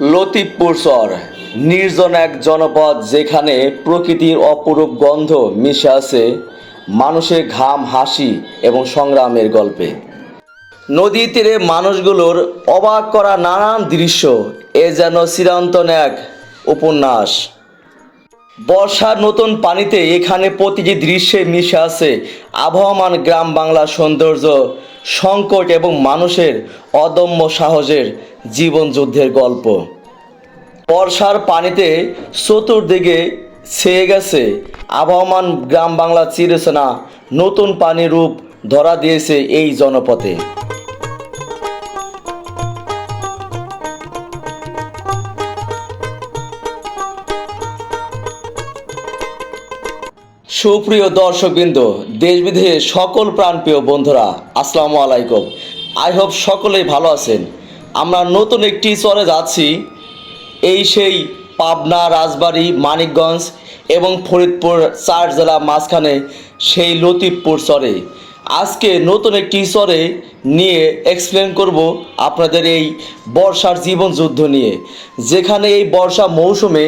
লতিফপুর চর নির্জন এক জনপদ যেখানে প্রকৃতির অপরূপ গন্ধ মিশে আছে মানুষের ঘাম, হাসি এবং সংগ্রামের গল্পে। নদী তীরে মানুষগুলোর অবাক করা নানান দৃশ্য, এ যেন চিরন্তন এক উপন্যাস। বর্ষার নতুন পানিতে এখানে প্রতিটি দৃশ্যে মিশে আছে আবহমান গ্রাম বাংলার সৌন্দর্য, সংকট এবং মানুষের অদম্য সাহসের জীবন যুদ্ধের গল্প। বর্ষার পানিতে চতুর্দিকে ছেয়ে গেছে। আবহমান গ্রাম বাংলা চিরচেনা নতুন পানি রূপ ধরা দিয়েছে এই জনপথে। সুপ্রিয় দর্শকবৃন্দ দেশ বিদেশে সকল প্রাণপ্রিয় বন্ধুরা, আসসালামু আলাইকুম। আই হোপ সকলেই ভালো আছেন। আমরা নতুন একটি চরে যাচ্ছি এই সেই পাবনা, রাজবাড়ী, মানিকগঞ্জ এবং ফরিদপুর চার জেলা মাঝখানে সেই লতিফপুর চরে। আজকে নতুন একটি চরে নিয়ে এক্সপ্লেন করব আপনাদের এই বর্ষার জীবন যুদ্ধ নিয়ে। যেখানে এই বর্ষা মৌসুমে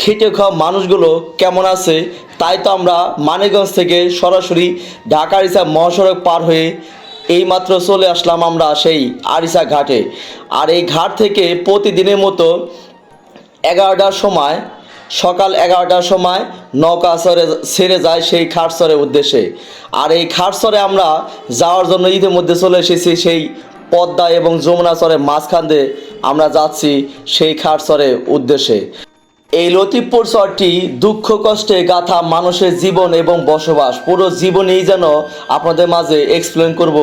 খেটে খাওয়া মানুষগুলো কেমন আছে, তাই তো আমরা মানিকগঞ্জ থেকে সরাসরি ঢাকা আরিসা মহাসড়ক পার হয়ে এইমাত্র চলে আসলাম আমরা সেই আরিসা ঘাটে। আর এই ঘাট থেকে প্রতিদিনের মতো এগারোটার সময়, সকাল এগারোটার সময় নৌকা সরে ছেড়ে যায় সেই খাটসরের উদ্দেশ্যে। আর এই খাটসরে আমরা যাওয়ার জন্য ইতিমধ্যে চলে এসেছি সেই পদ্মা এবং যমুনা চরের মাঝখান দিয়ে আমরা যাচ্ছি সেই খাটসরের উদ্দেশ্যে। এই লতিফপুর শহরটি দুঃখ, কষ্টে গাথা মানুষের জীবন এবং বসবাস। পুরো জীবনেই যেন আপনাদের মাঝে এক্সপ্লেন করব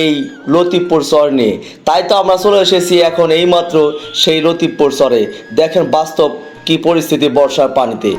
এই লতিফপুর শহর নিয়ে। তাই তো আমরা চলে এসেছি এখন এইমাত্র সেই লতিফপুর শহরে। দেখেন বাস্তব কি পরিস্থিতি বর্ষার পানিতে।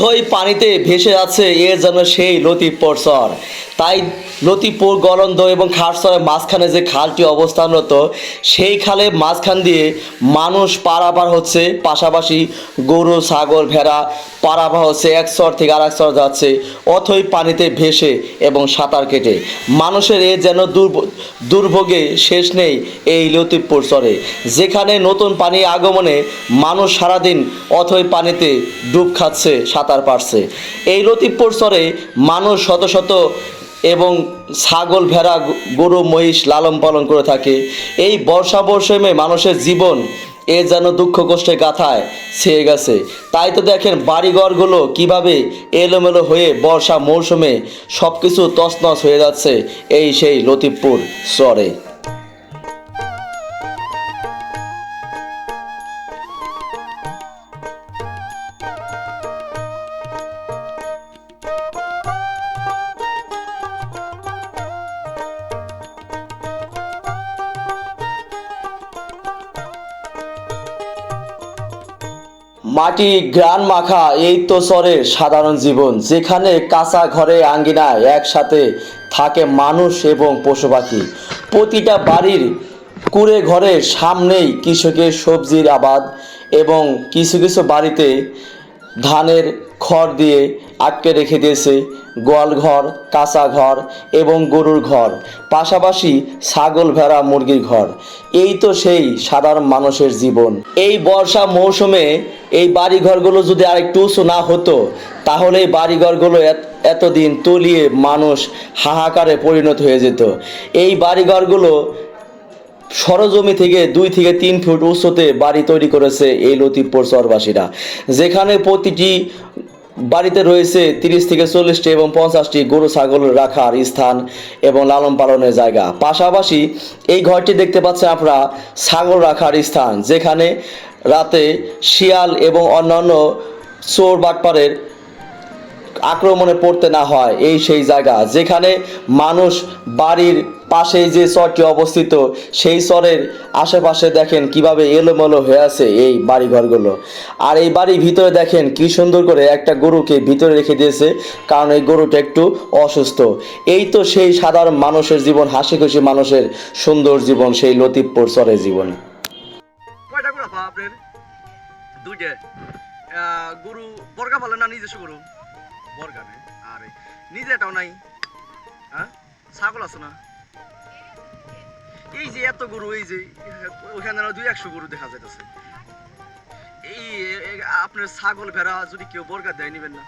অথই পানিতে ভেসে যাচ্ছে এ যেন সেই লতিফ চর তাই লতিফপুর গলন্দ এবং খাটসরের মাঝখানে যে খালটি অবস্থানরত, সেই খালে মাঝখান দিয়ে মানুষ পারাপার হচ্ছে। পাশাপাশি গরু, ছাগল, ভেড়া পারাপার হচ্ছে। এক চর থেকে আর এক চর যাচ্ছে। অথই পানিতে ভেসে এবং সাঁতার কেটে। মানুষের এ যেন দুর্ভ- দুর্ভোগে শেষ নেই এই লতিফপুর চরে। যেখানে নতুন পানি আগমনে মানুষ সারাদিন অথই পানিতে ডুব খাচ্ছে, সাঁতার পারছে। এই লতিফপুর চরে মানুষ শত শত এবং ছাগল, ভেড়া গরু, মহিষ লালন পালন করে থাকে। এই বর্ষা মৌসুমে মানুষের জীবন এ যেন দুঃখ কষ্টে গাথায় ছেয়ে গেছে। তাই তো দেখেন বাড়িঘরগুলো কীভাবে এলোমেলো হয়ে বর্ষা মৌসুমে সব কিছু তছনছ হয়ে যাচ্ছে এই সেই লতিফপুর চরে। মাটি গ্রান মাখা, এই তো চরের সাধারণ জীবন। যেখানে কাঁচা ঘরে আঙ্গিনায় একসাথে থাকে মানুষ এবং পশু পাখি প্রতিটা বাড়ির কুড়ে ঘরের সামনেই কৃষকের সবজির আবাদ এবং কিছু কিছু বাড়িতে ধানের খড় দিয়ে আটকে রেখে দিয়েছে। গোয়াল ঘর, কাঁচা ঘর এবং গরুর ঘর, পাশাপাশি ছাগল ভেড়া মুরগির ঘর। এই তো সেই সাধারণ মানুষের জীবন। এই বর্ষা মৌসুমে এই বাড়িঘরগুলো যদি আরেকটু উঁচু না হতো, তাহলে এই বাড়িঘরগুলো এত- এতদিন তলিয়ে মানুষ হাহাকারে পরিণত হয়ে যেত। এই বাড়িঘরগুলো সরজমি থেকে দুই থেকে তিন ফুট উচ্চতে বাড়ি তৈরি করেছে এই লতিফপুর চরবাসীরা যেখানে প্রতিটি বাড়িতে রয়েছে তিরিশ থেকে চল্লিশটি এবং পঞ্চাশটি গরু, ছাগল রাখার স্থান এবং লালন পালনের জায়গা। পাশাপাশি এই ঘরটি দেখতে পাচ্ছেন আপনারা, ছাগল রাখার স্থান, যেখানে রাতে শিয়াল এবং অন্যান্য চোর বাটপারের আক্রমণে পড়তে না হয়, এই সেই জায়গা। যেখানে মানুষ বাড়ির পাশেই যে চরটি অবস্থিত, সেই চরের আশেপাশে দেখেন কীভাবে এলোমেলো হয়ে আছে এই বাড়িঘরগুলো। আর এই বাড়ির ভিতরে দেখেন কি সুন্দর করে একটা গরুকে ভিতরে রেখে দিয়েছে, কারণ এই গরুটা একটু অসুস্থ। এই তো সেই সাধারণ মানুষের জীবন হাসি খুশি মানুষের সুন্দর জীবন, সেই লতিফপুর চরের জীবন। গরু বর্গা পালে না নিজস্ব গরু? বর্গা নেই আরে, নিজেটাও নাই। হ্যাঁ? ছাগল আছে না? এই যে এত গরু, এই যে ওখানে দুই একশো গরু দেখা যাইতেছে। এই আপনার ছাগল ভেড়া যদি কেউ বর্গা দেয়, নিবেন না।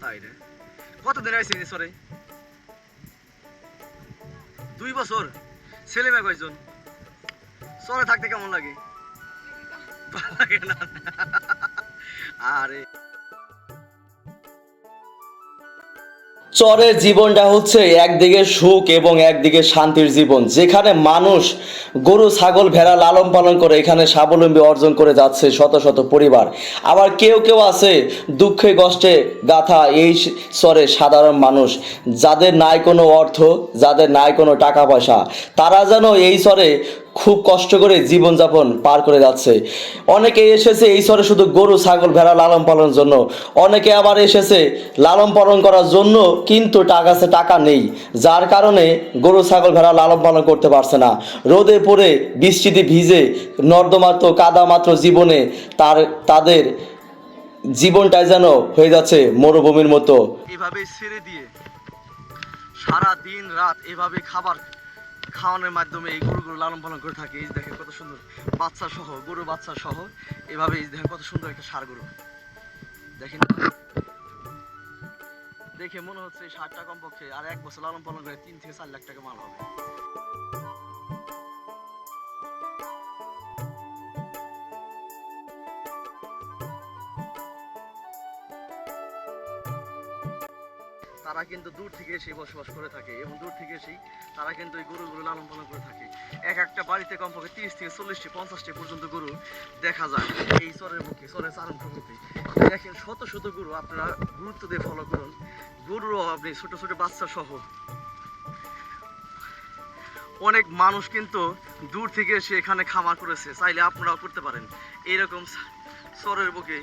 তাই রে। কতদিন আইসি সরে দুই বছর? ছেলে মেয়ে কয়জন? শহরে থাকতে কেমন লাগে? ভালো লাগে না। আরে। চরের জীবনটা হচ্ছে একদিকে সুখ এবং একদিকে শান্তির জীবন, যেখানে মানুষ গরু, ছাগল, ভেড়া লালন পালন করে এখানে স্বাবলম্বী অর্জন করে যাচ্ছে শত শত পরিবার। আবার কেউ কেউ আছে দুঃখে, কষ্টে গাথা এই চরে সাধারণ মানুষ, যাদের নাই কোনো অর্থ, যাদের নাই কোনো টাকা পয়সা, তারা যেন এই চরে খুব কষ্ট করে জীবনযাপন পার করে যাচ্ছে। অনেকে এসেছে, এই চরে শুধু গরু, ছাগল, ভেড়া লালন পালনের জন্য। অনেকে আবার এসেছে, লালন পালন করার জন্য কিন্তু টাকা আছে, টাকা নেই। যার কারণে গরু, ছাগল, ভেড়া লালন পালন করতে পারছে না। রোদে পড়ে, বৃষ্টিতে ভিজে নর্দমাত্র কাদা মাত্র জীবনে তার, তাদের জীবনটাই যেন হয়ে যাচ্ছে মরুভূমির মতো। এভাবে ছেড়ে দিয়ে সারা দিন রাত এভাবে খাবার খাওয়ানোর মাধ্যমে এই গরুগুলো লালন পালন করে থাকে। এই দেখে কত সুন্দর বাচ্চা সহ গরু বাচ্চা সহ, এভাবে এই দেখে কত সুন্দর একটা সার গরু। দেখেন। দেখে মনে হচ্ছে সারটা কমপক্ষে আর এক বছর লালন পালন করে তিন থেকে চার লাখ টাকা মাল হবে। তারা কিন্তু দূর থেকে এসে বসবাস করে থাকে এবং দূর থেকে এসেই তারা কিন্তু এই গরুগুলো লালন পালন করে থাকে। এক একটা বাড়িতে কমপক্ষে তিরিশ থেকে চল্লিশটি, পঞ্চাশটি পর্যন্ত গরু দেখা যায় এই চরের মুখে, চরের চারণ ভূমিতে দেখেন শত শত গরু, আপনারা গুরুত্ব দিয়ে ফলো করুন। গরুর অভাব নেই, ছোট ছোট বাচ্চা সহ। অনেক মানুষ কিন্তু দূর থেকে এসে এখানে খামার করেছে, চাইলে আপনারাও করতে পারেন। এইরকম চরের বুকে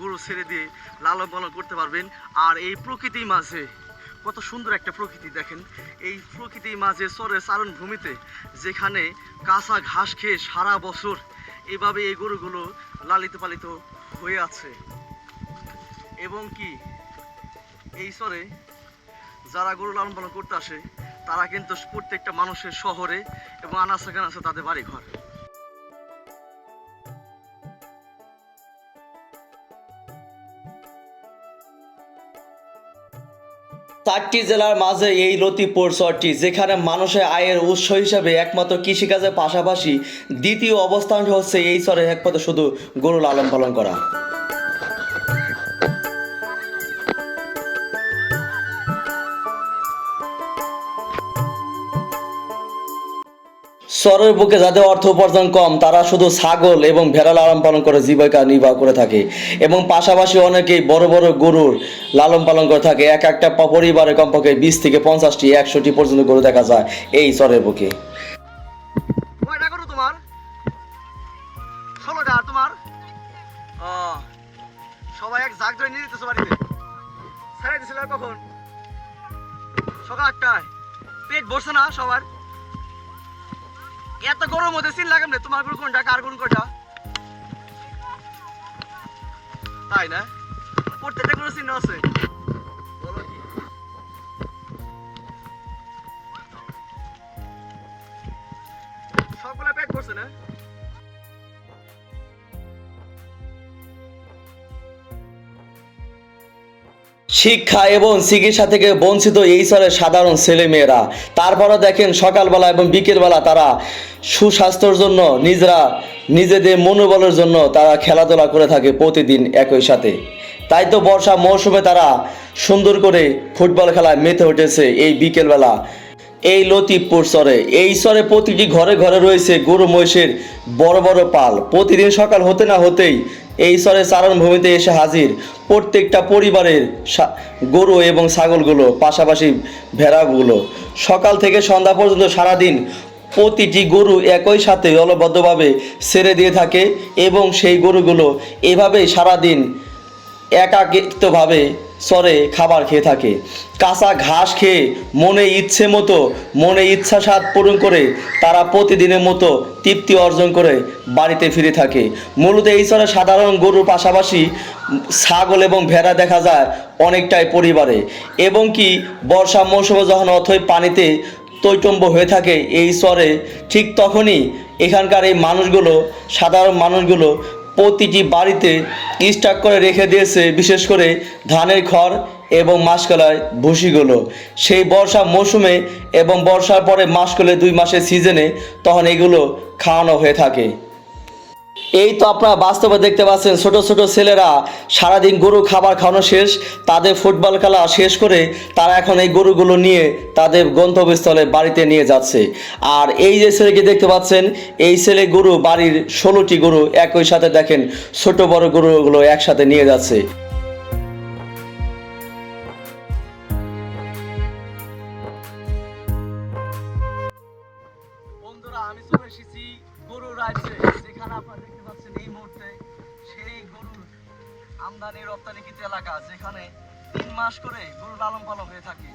গরু ছেড়ে দিয়ে লালন পালন করতে পারবেন। আর এই প্রকৃতির মাঝে কত সুন্দর একটা প্রকৃতি, দেখেন। এই প্রকৃতির মাঝে চরের চারণ ভূমিতে যেখানে কাঁচা ঘাস খেয়ে সারা বছর এভাবে এই গরুগুলো লালিত পালিত হয়ে আছে। এবং কি, এই চরে যারা গরু লালন পালন করতে আসে, তারা কিন্তু প্রত্যেকটা মানুষের শহরে এবং আনাচে কানাচে তাদের বাড়ি চারটি জেলার মাঝে এই লতিপুর শহরটি, যেখানে মানুষের আয়ের উৎস হিসাবে একমাত্র কৃষিকাজের পাশাপাশি দ্বিতীয় অবস্থান হচ্ছে এই শহরে একমাত্র শুধু গরু লালন পালন করা। চরের বুকে যাদের অর্থ উপার্জন কম, তারা শুধু ছাগল এবং ভেড়া লালন পালন করে, জীবিকা নির্বাহ করে থাকে। এবং পাশাপাশি অনেকেই বড় বড় গরুর লালন পালন করে থাকে। এক একটা পরিবারে কমপক্ষে বিশ থেকে পঞ্চাশটি, একশোটি পর্যন্ত গরু দেখা যায় এই চরের বুকে। সকাল আটটায়। পেট ভরছে না সবার? এত গরম মধ্যে সিন লাগাম রে, তোমার গরু কোনটা, কার গরু কোনটা? তাই না? প্রত্যেকটা কোনো চিহ্ন আছে। শিক্ষা এবং চিকিৎসা থেকে বঞ্চিত এই স্তরের সাধারণ ছেলেমেয়েরা। তারপরও দেখেন সকালবেলা এবং বিকেলবেলা তারা সুস্বাস্থ্যর জন্য নিজেরা নিজেদের মনোবলের জন্য তারা খেলাধুলা করে থাকে প্রতিদিন একই সাথে। তাই তো বর্ষা মৌসুমে তারা সুন্দর করে ফুটবল খেলায় মেতে উঠেছে এই বিকেলবেলা। এই লতিফপুর চরে। এই চরে প্রতিটি ঘরে ঘরে রয়েছে গরু, মহিষের বড় বড় পাল। প্রতিদিন সকাল হতে না হতেই এই চরে চারণভূমিতে এসে হাজির প্রত্যেকটা পরিবারের গরু এবং ছাগলগুলো, পাশাপাশি ভেড়াগুলো। সকাল থেকে সন্ধ্যা পর্যন্ত সারাদিন প্রতিটি গরু একই সাথে দলবদ্ধভাবে ছেড়ে দিয়ে থাকে এবং সেই গরুগুলো এভাবেই সারাদিন একাকিত্বভাবে চরে খাবার খেয়ে থাকে। কাঁচা ঘাস খেয়ে মনে ইচ্ছে মতো, মনে ইচ্ছা স্বাদ পূরণ করে তারা প্রতিদিনের মতো তৃপ্তি অর্জন করে বাড়িতে ফিরে থাকে। মূলত এই চরে সাধারণ গরুর পাশাপাশি ছাগল এবং ভেড়া দেখা যায় অনেকটাই পরিবারে। এবং কি বর্ষা মৌসুমে যখন অথই পানিতে তৈটম্ব হয়ে থাকে এই চরে ঠিক তখনই এখানকার এই মানুষগুলো, সাধারণ মানুষগুলো প্রতিটি বাড়িতে স্টাক করে রেখে দিয়েছে, বিশেষ করে ধানের খড় এবং মাসকলায় ভুসিগুলো। সেই বর্ষা মৌসুমে এবং বর্ষার পরে মাসকলে দুই মাসের সিজনে তখন এগুলো খাওয়ানো হয়ে থাকে। এই তো আপনারা বাস্তবে দেখতে পাচ্ছেন ছোট ছোট ছেলেরা সারাদিন গরু খাবার খাওয়ানো শেষ, তাদের ফুটবল খেলা শেষ করে তারা এখন এই গরুগুলো নিয়ে তাদের গন্তব্যস্থলে বাড়িতে নিয়ে যাচ্ছে। আর এই যে ছেলেকে দেখতে পাচ্ছেন, এই ছেলে গরু, বাড়ির ষোলোটি গরু একই সাথে দেখেন, ছোট বড় গরুগুলো একসাথে নিয়ে যাচ্ছে। আমি চলে এসেছি গরুর রাজ্যে যেখানে আমদানি রপ্তানিকৃত এলাকা, যেখানে তিন মাস করে গরু লালন পালন হয়ে থাকে।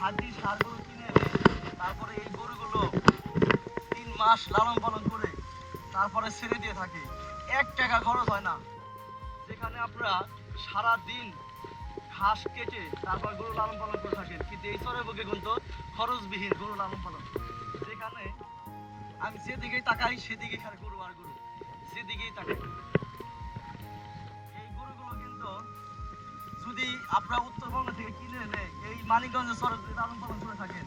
হাড্ডি সার গরু কিনে এনে তারপরে এই গরুগুলো তিন মাস লালন পালন করে তারপরে ছেড়ে দিয়ে থাকে। এক টাকা খরচ হয় না। যেখানে আপনারা সারা দিন ঘাস কেটে তারপর গরু লালন পালন করে থাকেন। কিন্তু এই চরে বুকে কিন্তু খরচবিহীন গরু লালন পালন। যেখানে আমি যেদিকেই তাকাই সেদিকে খালি গরু আর গরু। যেদিকেই তাকাই। যদি আপনারা উত্তরবঙ্গ থেকে কিনে এনে এই মানিকগঞ্জ যদি লালন পালন করে থাকেন,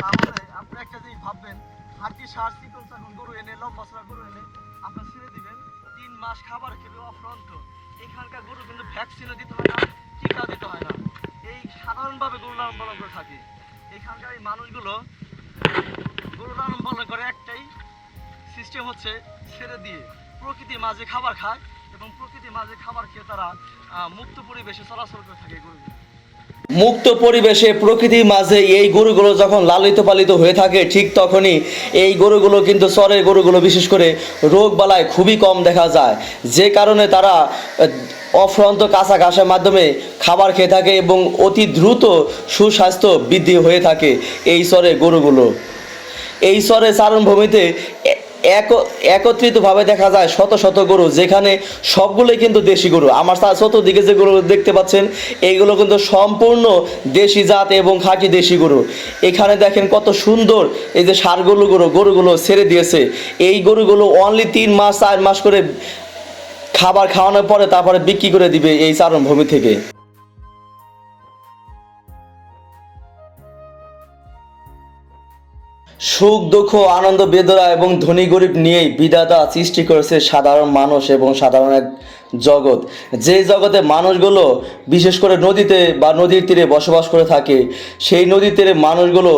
তাহলে আপনি একটা জিনিস ভাববেন হাড্ডি সার চিকন চাকন গরু এনে, লম্বা চড়া গরু এনে আপনার ছেড়ে দিবেন, তিন মাস খাবার খেবে অফ্রন্ত। এখানকার গরু কিন্তু ভ্যাকসিনও দিতে হয় না টিকাও দিতে হয় না। এই সাধারণভাবে গরু লালন পালন করে থাকে। এখানকার এই মানুষগুলো গরু লালন পালন করে একটাই সিস্টেম হচ্ছে ছেড়ে দিয়ে, প্রকৃতির মাঝে খাবার খায় এবং প্রকৃতির মাঝে খাবার খেয়ে তারা মুক্ত পরিবেশে চলাচল করে থাকে মুক্ত পরিবেশে প্রকৃতির মাঝে এই গরুগুলো যখন লালিত পালিত হয়ে থাকে, ঠিক তখনই এই গরুগুলো কিন্তু চরের গরুগুলো, বিশেষ করে রোগ বালায় খুবই কম দেখা যায়। যে কারণে তারা অফ্রন্ত কাঁচা ঘাসের মাধ্যমে খাবার খেয়ে থাকে এবং অতি দ্রুত সুস্বাস্থ্য বৃদ্ধি হয়ে থাকে এই চরে গরুগুলো। এই চরে চারণভূমিতে এক, একত্রিতভাবে দেখা যায় শত শত গরু, যেখানে সবগুলোই কিন্তু দেশি গরু। আমার চতুর্দিকে যে গরু দেখতে পাচ্ছেন, এইগুলো কিন্তু সম্পূর্ণ দেশি জাত এবং খাঁটি দেশি গরু। এখানে দেখেন কত সুন্দর এই যে সারগুলো গরু, গরুগুলো ছেড়ে দিয়েছে। এই গরুগুলো অনলি তিন মাস, চার মাস করে খাবার খাওয়ানোর পরে তারপরে বিক্রি করে দিবে এই চারণভূমি থেকে। সুখ, দুঃখ, আনন্দ, বেদনা এবং ধনী গরিব নিয়েই বিধাতা সৃষ্টি করেছে সাধারণ মানুষ এবং সাধারণ এক জগৎ। যে জগতে মানুষগুলো বিশেষ করে নদীতে বা নদীর তীরে বসবাস করে থাকে, সেই নদীর তীরে মানুষগুলো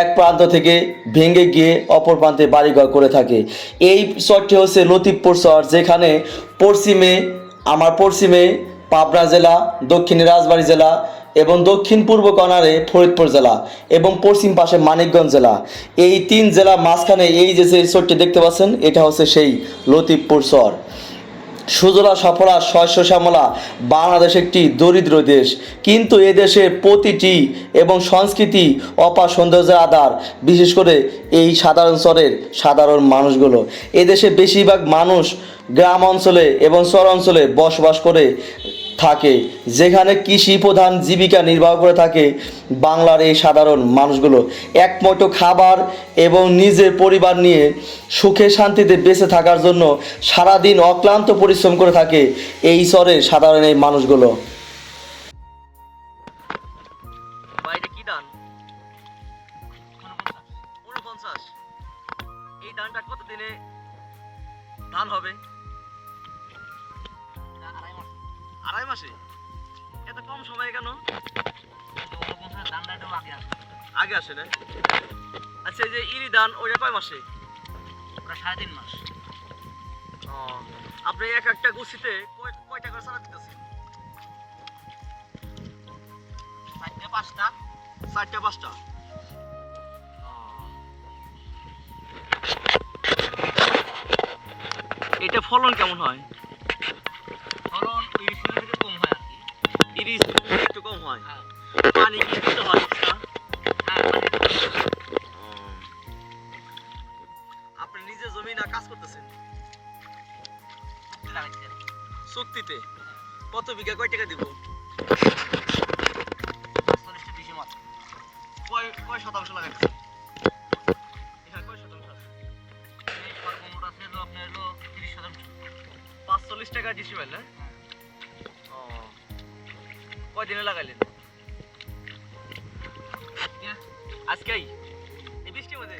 এক প্রান্ত থেকে ভেঙে গিয়ে অপর প্রান্তে বাড়িঘর করে থাকে। এই চরটি হচ্ছে লতিফপুর চর, যেখানে পশ্চিমে, আমার পশ্চিমে পাবনা জেলা, দক্ষিণে রাজবাড়ী জেলা এবং দক্ষিণ পূর্ব কনারে ফরিদপুর জেলা এবং পশ্চিম পাশে মানিকগঞ্জ জেলা। এই তিন জেলা মাঝখানে এই যে চরটি দেখতে পাচ্ছেন, এটা হচ্ছে সেই লতিফপুর চর সুজলা সফলা শস্য শ্যামলা বাংলাদেশ একটি দরিদ্র দেশ। কিন্তু এদেশে প্রতিটি এবং সংস্কৃতি অপার সৌন্দর্যের আধার, বিশেষ করে এই সাধারণ স্তরের সাধারণ মানুষগুলো। এদেশে বেশিরভাগ মানুষ গ্রাম অঞ্চলে এবং শহর অঞ্চলে বসবাস করে থাকে। যেখানে কৃষি প্রধান জীবিকা নির্বাহ করে থাকে বাংলার এই সাধারণ মানুষগুলো। একমতো খাবার এবং নিজের পরিবার নিয়ে সুখে শান্তিতে বেঁচে থাকার জন্য সারাদিন অক্লান্ত পরিশ্রম করে থাকে এই স্বরে সাধারণ এই মানুষগুলো। চারটা পাঁচটা। এটা ফলন কেমন হয়? ফলন ইলিশ কম হয় আর কি। একটু কম হয়। পানি কি দিতে হয়? হ্যাঁ। আপনি নিজে জমি না কাজ করতেছেন? চুক্তিতে। কত বিঘা কয় টাকা দিব? কয় কয় শতাংশ লাগাইছে? কয় শতাংশ আছে? আছে হলো আপনার হলো তিরিশ শতাংশ। পাঁচচল্লিশ টাকা ডিসিমেল না ও। কয় দিনে লাগাইলেন? হ্যাঁ, আজকেই? এই বৃষ্টির মধ্যে?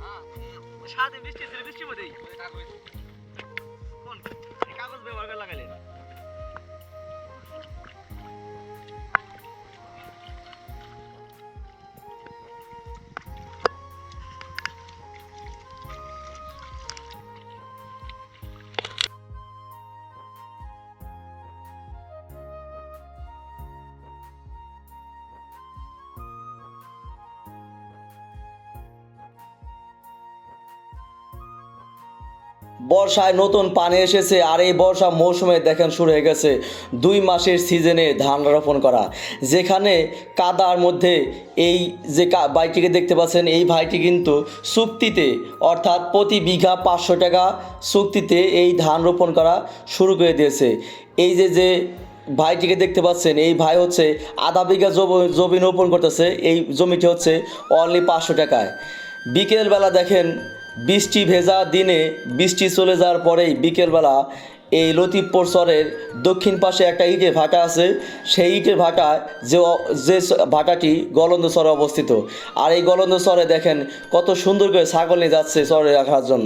হ্যাঁ, সারাদিন বৃষ্টি ছিল বৃষ্টির মধ্যেই। কোন? কাগজ ব্যবহার করে লাগাইলেন। বর্ষায় নতুন পানি এসেছে আর এই বর্ষা মৌসুমে দেখেন শুরু হয়ে গেছে দুই মাসের সিজনে ধান রোপণ করা। যেখানে কাদার মধ্যে এই যে ভাইটিকে দেখতে পাচ্ছেন, এই ভাইটি কিন্তু চুক্তিতে, অর্থাৎ প্রতি বিঘা পাঁচশো টাকা চুক্তিতে এই ধান রোপণ করা শুরু করে দিয়েছে। এই যে যে ভাইটিকে দেখতে পাচ্ছেন, এই ভাই হচ্ছে আধা বিঘা জমি রোপণ করতেছে, এই জমিটি হচ্ছে অনলি পাঁচশো টাকায়। বিকেলবেলা দেখেন বৃষ্টি ভেজা দিনে বৃষ্টি চলে যাওয়ার পরেই বিকেলবেলা এই লতিফপুর সরের দক্ষিণ পাশে একটা ইটের ভাটা আছে। সেই ইটের ভাটা যে যে ভাটাটি গলন্দ সরে অবস্থিত। আর এই গলন্দ সরে দেখেন কত সুন্দর করে ছাগল নিয়ে যাচ্ছে সরে রাখার জন্য।